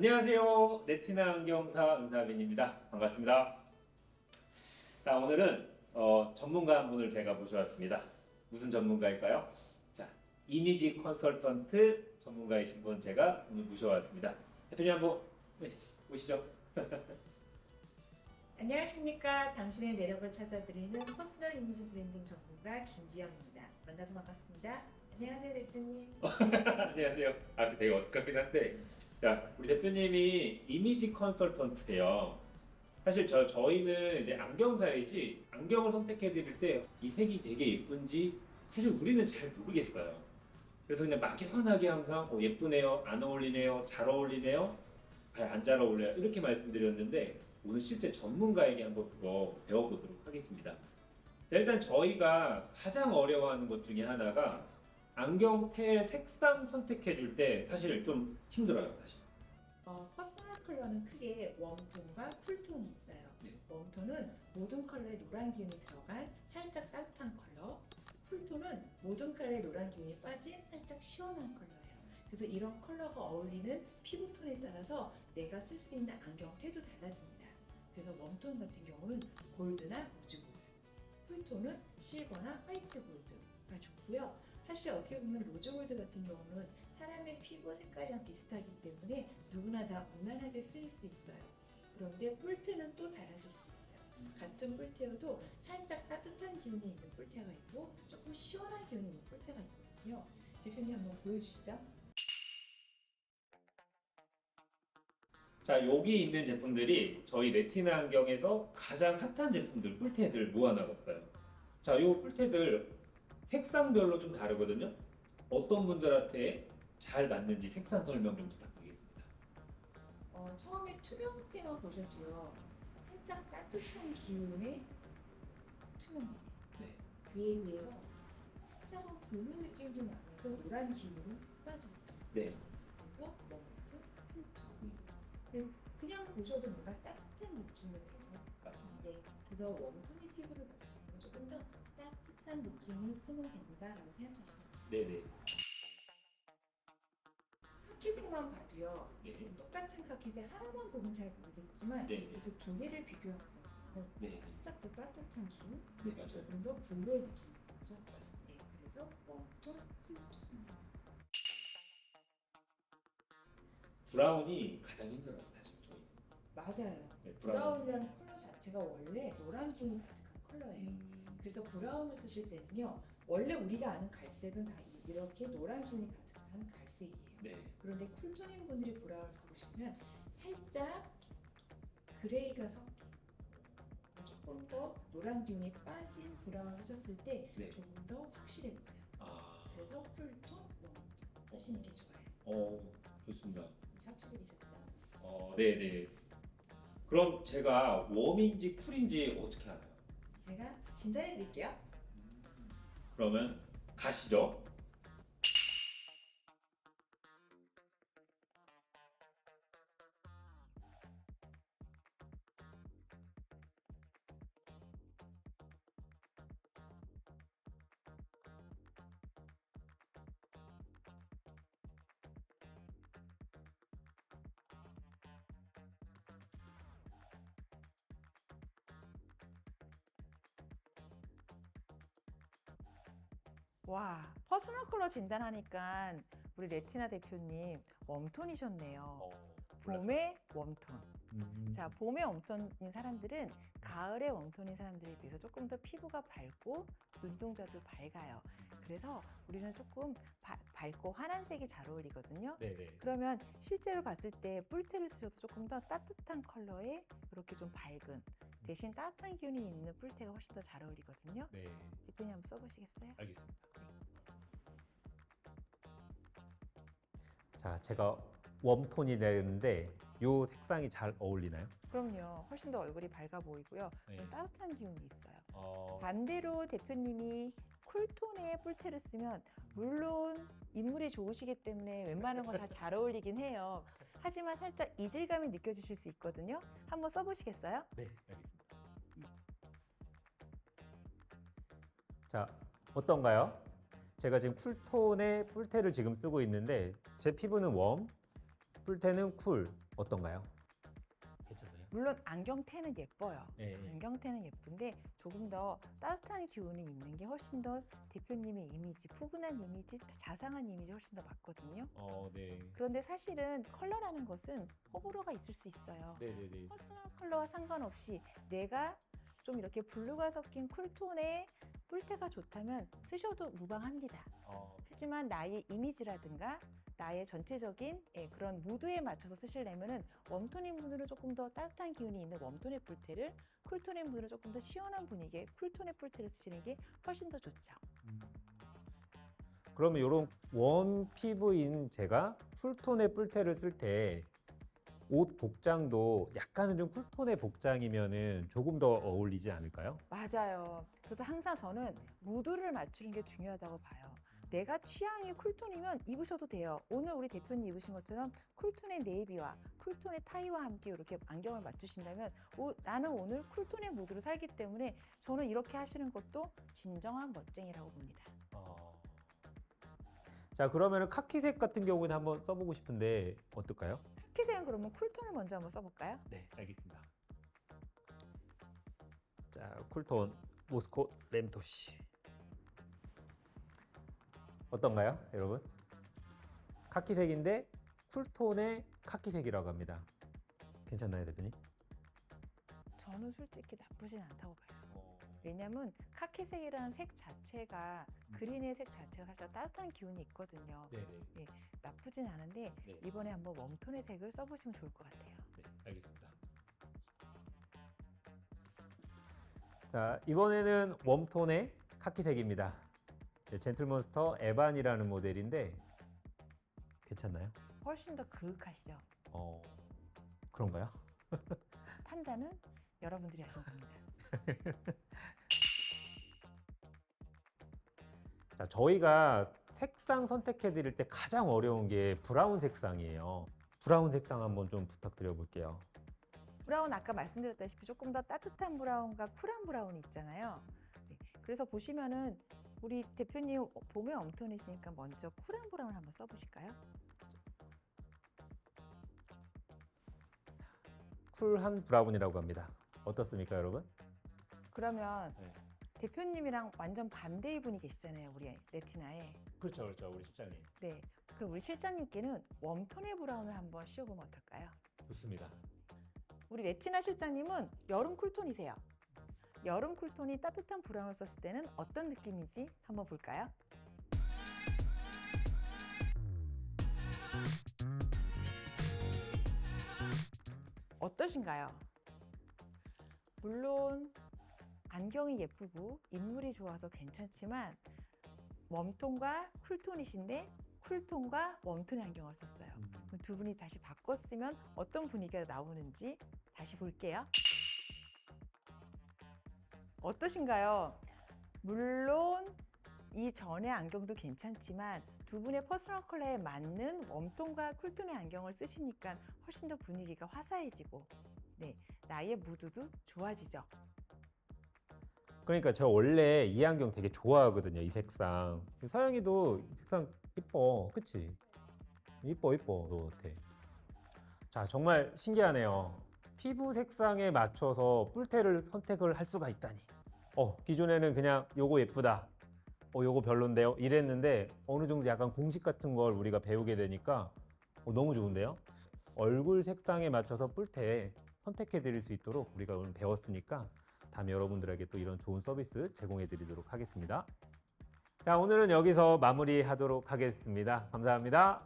안녕하세요. 레티나 안경사 은사빈입니다. 반갑습니다. 자, 오늘은 어, 전문가 한 분을 제가 모셔왔습니다. 무슨 전문가일까요? 자, 이미지 컨설턴트 전문가이신 분 제가 오늘 모셔왔습니다. 대표님 한번 네, 오시죠. 안녕하십니까. 당신의 매력을 찾아드리는 퍼스널 이미지 브랜딩 전문가 김지영입니다. 만나서 반갑습니다. 안녕하세요, 대표님. 안녕하세요. 아, 되게 어색하긴 한데, 자, 우리 대표님이 이미지 컨설턴트세요. 사실 저 저희는 이제 안경사이지 안경을 선택해 드릴 때 이 색이 되게 예쁜지 사실 우리는 잘 모르겠어요. 그래서 그냥 막연하게 항상 어, 예쁘네요, 안 어울리네요, 잘 어울리네요, 안 잘 어울려요 이렇게 말씀드렸는데 오늘 실제 전문가에게 한번 그거 배워보도록 하겠습니다. 자, 일단 저희가 가장 어려워하는 것 중에 하나가 안경테 색상 선택해 줄 때 사실 좀 힘들어요, 사실. 어, 퍼스널 컬러는 크게 웜톤과 쿨톤이 있어요. 네. 웜톤은 모든 컬러에 노란 기운이 들어간 살짝 따뜻한 컬러. 쿨톤은 모든 컬러에 노란 기운이 빠진 살짝 시원한 컬러예요. 그래서 이런 컬러가 어울리는 피부톤에 따라서 내가 쓸 수 있는 안경테도 달라집니다. 그래서 웜톤 같은 경우는 골드나 로즈 골드, 쿨톤은 실버나 화이트 좋고요. 사실 어떻게 보면 로즈 골드 같은 경우는 사람의 피부 색깔이랑 비슷하기 때문에 누구나 다 무난하게 쓰일 수 있어요. 그런데 뿔테는 또 달라질 수 있어요. 같은 뿔테여도 살짝 따뜻한 기운이 있는 뿔테가 있고 조금 시원한 기운이 있는 뿔테가 있거든요. 대표님 한번 보여주시죠. 자, 여기 있는 제품들이 저희 레티나 안경에서 가장 핫한 제품들, 뿔테들 모아놨어요. 자, 이 뿔테들 색상별로 좀 다르거든요. 어떤 분들한테 잘 맞는지 색상 설명 좀 부탁드리겠습니다. 어, 처음에 투명테만 보셔도요. 살짝 따뜻한 기운의 투명테. 네. 의해서 살짝은 붉은 느낌도 나면서 노란 기운이 빠졌죠. 네. 그래서 웜톤, 쿨톤. 네, 그냥 보셔도 뭔가 따뜻한 느낌을 내죠. 네, 그래서 웜톤의 피부를 가지고 조금 더 따뜻한 느낌을 쓰면 된다라고 생각하시면 돼요. 네네. 카키색만 봐도요. 네. 똑같은 카키색 하나만 보면 잘 모르겠지만 네. 이렇게 두 개를 비교하면 네. 살짝 더 따뜻한 기운, 네, 맞아요. 조금 더 블루의 느낌이 나죠. 맞습니다. 네, 그래서 웜톤, 쿨톤. 브라운이 가장 힘들어요, 사실 저희. 맞아요. 네, 브라운. 브라운이라는 컬러 자체가 원래 노란 기운이 가득한 컬러예요. 음, 그래서 브라운을 쓰실 때는요, 원래 우리가 아는 갈색은 다 이렇게 노란 기운이 가득한 갈색이에요. 네. 그런데 쿨톤인 분들이 브라운을 쓰고 싶으면 살짝 그레이가 섞인 조금 더 노란 기운이 빠진 브라운을 하셨을 때 네. 조금 더 확실해 보여요. 아, 그래서 쿨톤, 웜톤 쓰시는 게 좋아요. 어, 좋습니다. 이제 확실히 되셨죠? 어, 네 네. 그럼 제가 웜인지 쿨인지 어떻게 알아요? 제가 진단해 드릴게요. 그러면 가시죠. 와, 퍼스널 컬러 진단하니까 우리 레티나 대표님 웜톤이셨네요. 어, 봄의 웜톤. 음. 자, 봄의 웜톤인 사람들은 가을의 웜톤인 사람들에 비해서 조금 더 피부가 밝고 눈동자도 밝아요. 그래서 우리는 조금 바- 밝고 환한 색이 잘 어울리거든요. 네네. 그러면 실제로 봤을 때 뿔테를 쓰셔도 조금 더 따뜻한 컬러에 이렇게 좀 밝은 대신 따뜻한 기운이 있는 뿔테가 훨씬 더 잘 어울리거든요. 네, 대표님 한번 써보시겠어요? 알겠습니다. 자, 제가 웜톤이 되는데 이 색상이 잘 어울리나요? 그럼요. 훨씬 더 얼굴이 밝아 보이고요. 네. 좀 따뜻한 기운이 있어요. 어, 반대로 대표님이 쿨톤의 뿔테를 쓰면 물론 인물이 좋으시기 때문에 웬만한 건 다 잘 어울리긴 해요. 하지만 살짝 이질감이 느껴지실 수 있거든요. 한번 써보시겠어요? 네, 알겠습니다. 자, 어떤가요? 제가 지금 쿨톤의 뿔테를 지금 쓰고 있는데 제 피부는 웜, 뿔테는 쿨. 어떤가요? 괜찮나요? 물론 안경테는 예뻐요. 네. 안경테는 예쁜데 조금 더 따뜻한 기운이 있는 게 훨씬 더 대표님의 이미지, 푸근한 이미지, 자상한 이미지 훨씬 더 맞거든요. 어, 네. 그런데 사실은 컬러라는 것은 호불호가 있을 수 있어요. 네 네 네. 퍼스널 컬러와 상관없이 내가 좀 이렇게 블루가 섞인 쿨톤의 뿔테가 좋다면 쓰셔도 무방합니다. 어, 하지만 나의 이미지라든가 나의 전체적인 예, 그런 무드에 맞춰서 쓰시려면은 웜톤의 분들은 조금 더 따뜻한 기운이 있는 웜톤의 뿔테를 쿨톤의 분들은 조금 더 시원한 분위기의 쿨톤의 뿔테를 쓰시는 게 훨씬 더 좋죠. 그러면 이런 원 피부인 제가 쿨톤의 뿔테를 쓸 때 옷 복장도 약간은 좀 쿨톤의 복장이면은 조금 더 어울리지 않을까요? 맞아요. 그래서 항상 저는 무드를 맞추는 게 중요하다고 봐요. 내가 취향이 쿨톤이면 입으셔도 돼요. 오늘 우리 대표님 입으신 것처럼 쿨톤의 네이비와 쿨톤의 타이와 함께 이렇게 안경을 맞추신다면 오, 나는 오늘 쿨톤의 무드로 살기 때문에 저는 이렇게 하시는 것도 진정한 멋쟁이라고 봅니다. 어. 자 그러면은 카키색 같은 경우는 한번 써보고 싶은데 어떨까요? 키세요 그러면 쿨톤을 먼저 한번 써볼까요? 네, 알겠습니다. 자, 쿨톤 모스코 램토시 어떤가요, 여러분? 카키색인데 쿨톤의 카키색이라고 합니다. 괜찮나요, 대표님? 저는 솔직히 나쁘진 않다고 봐요. 왜냐면 카키색이라는 색 자체가 그린의 색 자체가 살짝 따뜻한 기운이 있거든요. 네네. 나쁘진 않은데 네. 이번에 한번 웜톤의 색을 써보시면 좋을 것 같아요. 네, 알겠습니다. 자, 이번에는 웜톤의 카키색입니다. 네, 젠틀몬스터 에반이라는 모델인데 괜찮나요? 훨씬 더 그윽하시죠? 어, 그런가요? 판단은 여러분들이 하시면 됩니다. 자, 저희가 색상 선택해 드릴 때 가장 어려운 게 브라운 색상이에요. 브라운 색상 한번 좀 부탁드려 볼게요. 브라운 아까 말씀드렸다시피 조금 더 따뜻한 브라운과 쿨한 브라운이 있잖아요. 네, 그래서 보시면은 우리 대표님 봄에 웜톤이시니까 먼저 쿨한 브라운을 한번 써보실까요? 쿨한 브라운이라고 합니다. 어떻습니까, 여러분? 그러면 네. 대표님이랑 완전 반대의 분이 계시잖아요, 우리 레티나에. 그렇죠, 그렇죠. 우리 실장님. 네. 그럼 우리 실장님께는 웜톤의 브라운을 한번 씌워보면 어떨까요? 좋습니다. 우리 레티나 실장님은 여름 쿨톤이세요. 여름 쿨톤이 따뜻한 브라운을 썼을 때는 어떤 느낌인지 한번 볼까요? 어떠신가요? 물론 안경이 예쁘고 인물이 좋아서 괜찮지만 웜톤과 쿨톤이신데 쿨톤과 웜톤의 안경을 썼어요. 그럼 두 분이 다시 바꿨으면 어떤 분위기가 나오는지 다시 볼게요. 어떠신가요? 물론 이 전의 안경도 괜찮지만 두 분의 퍼스널 컬러에 맞는 웜톤과 쿨톤의 안경을 쓰시니까 훨씬 더 분위기가 화사해지고 네 나의 무드도 좋아지죠. 그러니까 저 원래 이 안경 되게 좋아하거든요. 이 색상. 서영이도 이 색상 이뻐, 그치? 이뻐, 이뻐, 너 같아. 자, 정말 신기하네요. 피부 색상에 맞춰서 뿔테를 선택을 할 수가 있다니. 어, 기존에는 그냥 요거 예쁘다. 어, 요거 별론데요. 이랬는데 어느 정도 약간 공식 같은 걸 우리가 배우게 되니까 어, 너무 좋은데요. 얼굴 색상에 맞춰서 뿔테 선택해 드릴 수 있도록 우리가 오늘 배웠으니까 다음에 여러분들에게 또 이런 좋은 서비스 제공해 드리도록 하겠습니다. 자, 오늘은 여기서 마무리하도록 하겠습니다. 감사합니다.